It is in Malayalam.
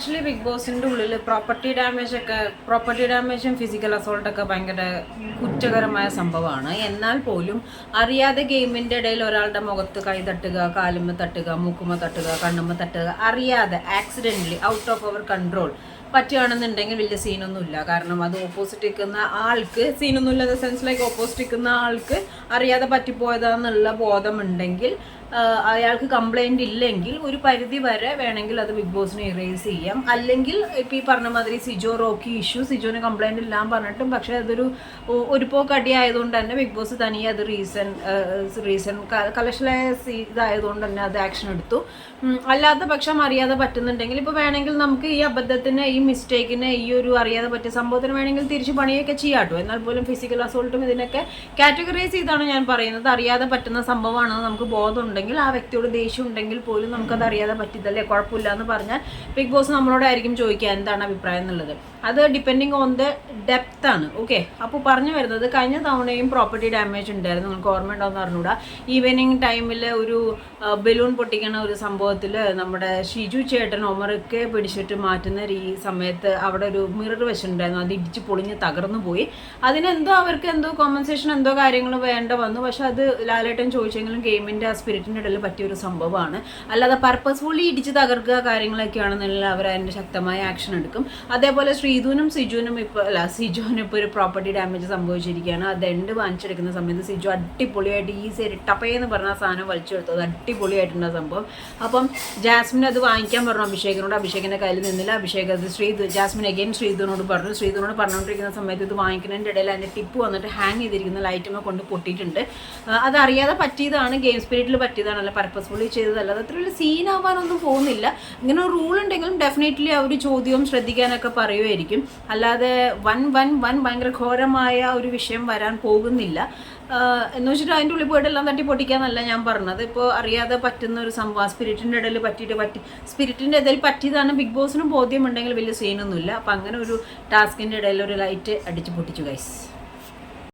ആക്ച്വലി ബിഗ് ബോസിന്റെ ഉള്ളിൽ പ്രോപ്പർട്ടി ഡാമേജ് ഒക്കെ പ്രോപ്പർട്ടി ഡാമേജും ഫിസിക്കൽ അസോൾട്ട് ഒക്കെ ഭയങ്കര കുറ്റകരമായ സംഭവമാണ്. എന്നാൽ പോലും അറിയാതെ ഗെയിമിന്റെ ഇടയിൽ ഒരാളുടെ മുഖത്ത് കൈ തട്ടുക കാലുമ്മ തട്ടുക മൂക്കുമ്മ തട്ടുക കണ്ണുമ്മ തട്ടുക അറിയാതെ ആക്സിഡന്റലി ഔട്ട് ഓഫ് അവർ കൺട്രോൾ പറ്റുകയാണെന്നുണ്ടെങ്കിൽ വലിയ സീനൊന്നും ഇല്ല കാരണം അത് ഓപ്പോസിറ്റ് നിൽക്കുന്ന ആൾക്ക് സീനൊന്നും ഇല്ലാത്ത സെൻസ് ലൈക്ക് ഓപ്പോസിറ്റ് നിൽക്കുന്ന ആൾക്ക് അറിയാതെ പറ്റിപ്പോയതാന്നുള്ള ബോധമുണ്ടെങ്കിൽ അയാൾക്ക് കംപ്ലൈന്റ് ഇല്ലെങ്കിൽ ഒരു പരിധി വരെ വേണമെങ്കിൽ അത് ബിഗ് ബോസിനെ ഇറേസ് ചെയ്യാം. അല്ലെങ്കിൽ ഇപ്പം ഈ പറഞ്ഞ മാതിരി സിജോ റോക്കി ഇഷ്യൂ സിജോന് കംപ്ലൈന്റ് ഇല്ലാന്ന് പറഞ്ഞിട്ടും പക്ഷേ അതൊരു ഒരു പോക്കടി ആയതുകൊണ്ട് തന്നെ ബിഗ് ബോസ് തനിയെ അത് റീസൺ റീസൺ കലക്ഷലായ ഇതായതുകൊണ്ട് തന്നെ അത് ആക്ഷൻ എടുത്തു. അല്ലാത്ത പക്ഷം അറിയാതെ പറ്റുന്നുണ്ടെങ്കിൽ ഇപ്പോൾ വേണമെങ്കിൽ നമുക്ക് ഈ അബദ്ധത്തിന് ഈ മിസ്റ്റേക്കിന് ഈ ഒരു അറിയാതെ പറ്റിയ സംഭവത്തിന് വേണമെങ്കിൽ തിരിച്ച് പണിയൊക്കെ ചെയ്യാട്ടോ. എന്നാൽ പോലും ഫിസിക്കൽ അസോൾട്ടും ഇതിനൊക്കെ കാറ്റഗറൈസ് ചെയ്താണ് ഞാൻ പറയുന്നത്. അറിയാതെ പറ്റുന്ന സംഭവമാണെന്ന് നമുക്ക് ബോധമുണ്ടെങ്കിൽ ആ വ്യക്തിയോട് ദേഷ്യം ഉണ്ടെങ്കിൽ പോലും നമുക്കത് അറിയാതെ പറ്റിയതല്ലേ? കുഴപ്പമില്ല എന്ന് പറഞ്ഞാൽ ബിഗ് ബോസ് നമ്മളോടായിരിക്കും ചോദിക്കുക എന്താണ് അഭിപ്രായം എന്നുള്ളത്. അത് ഡിപ്പെൻഡിങ് ഓൺ ദ ഡെപ്ത് ആണ്. ഓക്കെ അപ്പോൾ പറഞ്ഞു വരുന്നത് കഴിഞ്ഞ തവണയും പ്രോപ്പർട്ടി ഡാമേജ് ഉണ്ടായിരുന്നു. നിങ്ങൾക്ക് ഓർമ്മ ഉണ്ടാവുമെന്ന് പറഞ്ഞുകൂടാ ഈവനിങ് ടൈമിൽ ഒരു ബലൂൺ പൊട്ടിക്കണ ഒരു സംഭവത്തിൽ നമ്മുടെ ഷിജു ചേട്ടൻ ഒമറൊക്കെ പിടിച്ചിട്ട് മാറ്റുന്ന ഈ സമയത്ത് അവിടെ ഒരു മിറർ വെച്ചിട്ടുണ്ടായിരുന്നു. അത് ഇടിച്ച് പൊളിഞ്ഞ് തകർന്നു പോയി. അതിനെന്തോ അവർക്ക് എന്തോ കോമ്പൻസേഷൻ എന്തോ കാര്യങ്ങൾ വേണ്ട വന്നു. പക്ഷെ അത് ലാലേട്ടൻ ചോദിച്ചെങ്കിലും ഗെയിമിന്റെ ആ സ്പിരിറ്റിന്റെ ഇടയിൽ പറ്റിയ ഒരു സംഭവമാണ്. അല്ലാതെ പർപ്പസ്ഫുള്ളി ഇടിച്ച് തകർക്കുക കാര്യങ്ങളൊക്കെയാണെന്നുള്ള അവർ അതിന്റെ ശക്തമായ ആക്ഷൻ എടുക്കും. അതേപോലെ ശ്രീധുനും സിജുവിനും ഇപ്പോൾ അല്ല സിജുവിനും ഇപ്പോൾ ഒരു പ്രോപ്പർട്ടി ഡാമേജ് സംഭവിച്ചിരിക്കുകയാണ്. അത് എണ്ട് വാങ്ങിച്ചെടുക്കുന്ന സമയത്ത് സിജു അടിപൊളിയായിട്ട് ഈസി ആയിട്ട് ടപ്പയെന്ന് പറഞ്ഞ ആ സാധനം വലിച്ചെടുത്തു അത് അടിപൊളിയായിട്ടുണ്ട് സംഭവം. അപ്പം ജാസ്മിൻ അത് വാങ്ങിക്കാൻ പറഞ്ഞു. അഭിഷേകിനോട് അഭിഷേകിന്റെ കയ്യിൽ നിന്നില്ല. അഭിഷേക് അത് ശ്രീധു ജാസ്മിൻ അഗൈൻ ശ്രീധുവിനോട് പറഞ്ഞു. ശ്രീധുവിനോട് പറഞ്ഞുകൊണ്ടിരിക്കുന്ന സമയത്ത് ഇത് വാങ്ങിക്കുന്നതിന്റെ ഇടയിൽ അതിന്റെ ടിപ്പ് വന്നിട്ട് ഹാങ് ചെയ്തിരിക്കുന്ന ലൈറ്റുമേ കൊണ്ട് പൊട്ടിയിട്ടുണ്ട്. അതറിയാതെ പറ്റിയതാണ് ഗെയിം സ്പിരിറ്റിൽ പറ്റിയതാണ് അല്ല പർപ്പസ്ഫുള്ളി ചെയ്തതല്ല. അത് അത്ര വലിയ സീനാവാനൊന്നും പോകുന്നില്ല. ഇങ്ങനെ റൂൾ ഉണ്ടെങ്കിലും ഡെഫിനറ്റ്ലി അവർ ചോദ്യവും ശ്രദ്ധിക്കാനൊക്കെ പറയുമായിരിക്കും അല്ലാതെ വൺ വൺ വൺ ഭയങ്കര ഘോരമായ ഒരു വിഷയം വരാൻ പോകുന്നില്ല. എന്ന് വെച്ചിട്ട് അതിന്റെ ഉള്ളിൽ പോയിട്ട് എല്ലാം തട്ടി പൊട്ടിക്കാന്നല്ല ഞാൻ പറഞ്ഞത്. ഇപ്പോൾ അറിയാതെ പറ്റുന്ന ഒരു സംഭവം സ്പിരിറ്റിന്റെ ഇടയിൽ പറ്റിയിട്ട് പറ്റി സ്പിരിറ്റിന്റെ ഇടയിൽ പറ്റിയതാണ് ബിഗ് ബോസിനും ബോധ്യമുണ്ടെങ്കിൽ വലിയ സീനൊന്നുമില്ല അപ്പം അങ്ങനെ ഒരു ടാസ്കിന്റെ ഇടയിൽ ഒരു ലൈറ്റ് അടിച്ച് പൊട്ടിച്ചു ഗൈസ്